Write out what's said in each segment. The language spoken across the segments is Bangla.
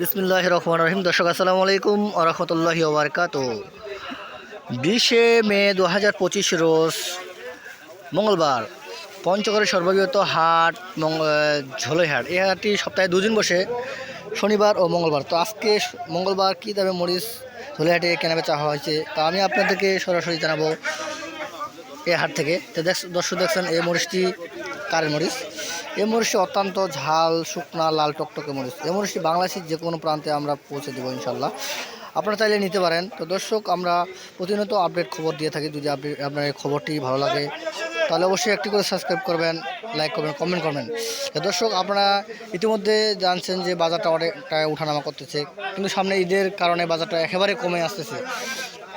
বিসমুল্লাহ রহমান রহিম। দর্শক, আসসালামু আলাইকুম আরহামতুল্লাহি ওবরকাত বিশে মে দু হাজার পঁচিশ রোজ মঙ্গলবার, পঞ্চগড়ের সর্ববৃহৎ হাট ঝোলই হাট। এই হাটটি সপ্তাহে দুদিন বসে, শনিবার ও মঙ্গলবার। তো আজকে মঙ্গলবার কী দামে মরিচ ঝোলই হাটে কেনা বেচা হয়েছে, তা আমি আপনাদেরকে সরাসরি জানাব এই হাট থেকে। তো দেখ দর্শক দেখছেন, এই মরিচটি কারের মরিচ। এই মরিচটি অত্যন্ত ঝাল, শুকনা, লাল টকটকে মরিচ। এই মরিচটি বাংলাদেশের যে কোনো প্রান্তে আমরা পৌঁছে দেবো ইনশাল্লাহ। আপনারা চাইলে নিতে পারেন। তো দর্শক, আমরা প্রতিনিয়ত আপডেট খবর দিয়ে থাকি। যদি আপনার এই খবরটি ভালো লাগে, তাহলে অবশ্যই একটি করে সাবস্ক্রাইব করবেন লাইক করবেন কমেন্ট করবেন। দর্শক, আপনারা ইতিমধ্যে জানছেন যে বাজারটা অনেকটা উঠানামা করতেছে, কিন্তু সামনে ঈদের কারণে বাজারটা একেবারে কমে আসতেছে।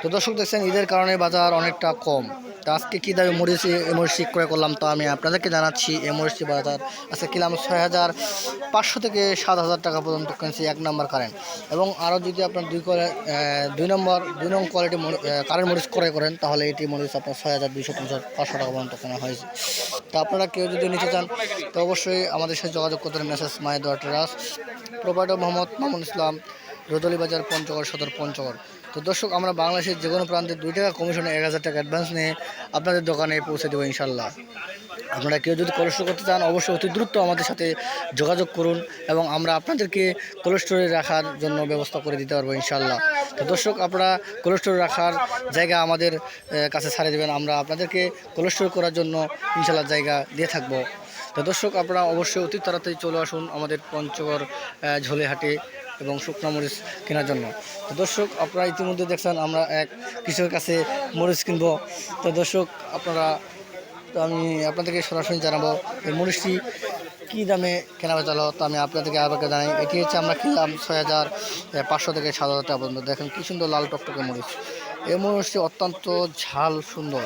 তো দর্শক দেখছেন, ঈদের কারণে বাজার অনেকটা কম। তো আজকে কী দামে মরিচ এমরিচি ক্রয় করলাম তো আমি আপনাদেরকে জানাচ্ছি এমরিচি বাজার। আজকে কিলাম ছয় হাজার পাঁচশো থেকে সাত হাজার টাকা পর্যন্ত কিনছি এক নম্বর কারেন্ট এবং আরও যদি আপনার দুই দুই নম্বর দুই নম্বর কোয়ালিটি কারেন্ট মরিচ ক্রয় করেন, তাহলে এটি মরিচ আপনার ছয় হাজার দুইশো পঞ্চাশ, পাঁচশো টাকা পর্যন্ত কেনা হয়েছে। তো আপনারা কেউ যদি নিতে চান, তো অবশ্যই আমাদের সাথে যোগাযোগ করতে মেসেজ মায়ের দোয়া প্রোভাইডার মোহাম্মদ মামুন ইসলাম রোদলি বাজার পঞ্চগড় সদর পঞ্চগড়। তো দর্শক আমরা বাংলাদেশের যে কোনো প্রান্তে দুই টাকা কমিশনে এক হাজার টাকা অ্যাডভান্স নিয়ে আপনাদের দোকানে পৌঁছে দেবো ইনশাল্লাহ আপনারা কেউ যদি কোলেস্টোর করতে চান অবশ্যই অতি দ্রুত আমাদের সাথে যোগাযোগ করুন এবং আমরা আপনাদেরকে কোলেস্টোরে রাখার জন্য ব্যবস্থা করে দিতে পারব ইনশাল্লাহ তো দর্শক আপনারা কোলেস্টোরে রাখার জায়গা আমাদের কাছে ছাড়ে দেবেন। আমরা আপনাদেরকে কোলেস্টোর করার জন্য ইনশাল্লাহ জায়গা দিয়ে থাকব। তো দর্শক আপনারা অবশ্যই অতি তাড়াতাড়ি চলে আসুন আমাদের পঞ্চগড় আহ, ঝোলে হাটে। এবং শুকনা মরিচ কেনার জন্য। তো দর্শক, আপনারা ইতিমধ্যে দেখছেন আমরা এক কৃষকের কাছে মরিচ কিনবো। তো দর্শক, আপনারা, তো আমি আপনাদেরকে সরাসরি জানাব এই মরিচটি কী দামে কেনা বেচা হলো। তো আমি আপনাদেরকে আবার জানাই, এটি হচ্ছে আমরা কিনলাম ছয় হাজার পাঁচশো থেকে সাত হাজার টাকা পর্যন্ত। দেখেন কী সুন্দর লাল টকটকে মরিচ। এই মরিচটি অত্যন্ত ঝাল, সুন্দর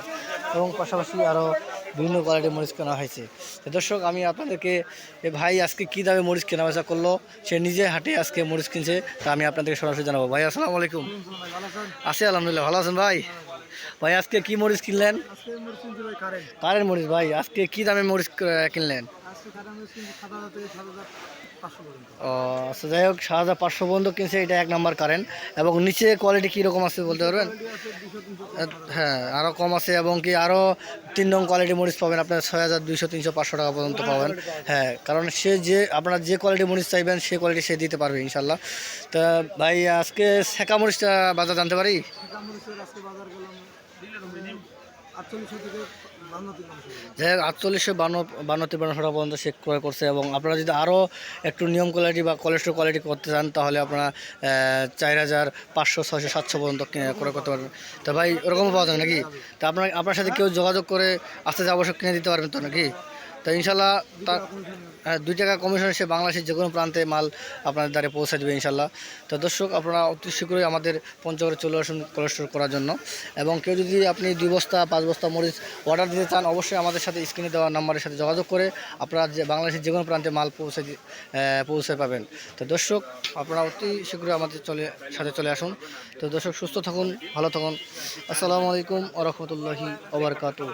এবং পাশাপাশি আরও বিভিন্ন কোয়ালিটির মরিচ কেনা হয়েছে। দর্শক আমি আপনাদেরকে এ ভাই আজকে কী দামে মরিচ কেনা বেচা করল সে নিজে হাটে আজকে মরিচ কিনছে তা আমি আপনাদেরকে সরাসরি জানাব। ভাই আসসালামু আলাইকুম। আছি আলহামদুলিল্লাহ ভালো আছেন ভাই? ভাই আজকে কি মরিচ কিনলেন? কারেন্ট। মরিচ ভাই আজকে কী দামে মরিচ কিনলেন? ও আচ্ছা যাই হোক সাত হাজার পাঁচশো পর্যন্ত কিনছে এটা এক নাম্বার কারেন্ট এবং নিচে কোয়ালিটি কীরকম আছে বলতে পারবেন? হ্যাঁ আরও কম আছে এবং কি আরও তিন নং কোয়ালিটি মরিচ পাবেন আপনার ছয় হাজার দুইশো তিনশো পাঁচশো টাকা পর্যন্ত পাবেন। হ্যাঁ কারণ সে যে আপনারা যে কোয়ালিটি মরিচ চাইবেন সে কোয়ালিটি সে দিতে পারবে ইনশাল্লাহ তা ভাই আজকে শেখা মরিচটা বাজার জানতে পারি? যাই হোক আটচল্লিশশো পর্যন্ত সে ক্রয় করছে এবং আপনারা যদি আরও একটু নিয়ম কোয়ালিটি বা কোয়ালিটি করতে চান, তাহলে আপনারা চার হাজার পাঁচশো, ছয়শো, সাতশো পর্যন্ত ক্রয় করতে ভাই পাওয়া যাবে নাকি? তা আপনার আপনার সাথে কেউ যোগাযোগ করে আস্তে আস্তে কিনে দিতে পারবেন তো নাকি? তো ইনশাল্লাহ তা হ্যাঁ দুই টাকা কমিশন সে বাংলাদেশের যে কোনো প্রান্তে মাল আপনাদের দ্বারে পৌঁছে দেবে ইনশাল্লাহ। তো দর্শক, আপনারা অতি শীঘ্রই আমাদের পঞ্চগড়ে চলে আসুন কোলেস্টোর করার জন্য। এবং কেউ যদি আপনি দুই বস্তা, পাঁচ বস্তা মরিচ অর্ডার দিতে চান, অবশ্যই আমাদের সাথে স্ক্রিনে দেওয়া নাম্বারের সাথে যোগাযোগ করে আপনারা যে বাংলাদেশের যে কোনো প্রান্তে মাল পৌঁছে পৌঁছে পাবেন। তো দর্শক, আপনারা অতি শীঘ্রই আমাদের চলে, সাথে চলে আসুন। তো দর্শক, সুস্থ থাকুন, ভালো থাকুন। আসসালামু আলাইকুম আ রহমতুল্লাহি ওবরকাতু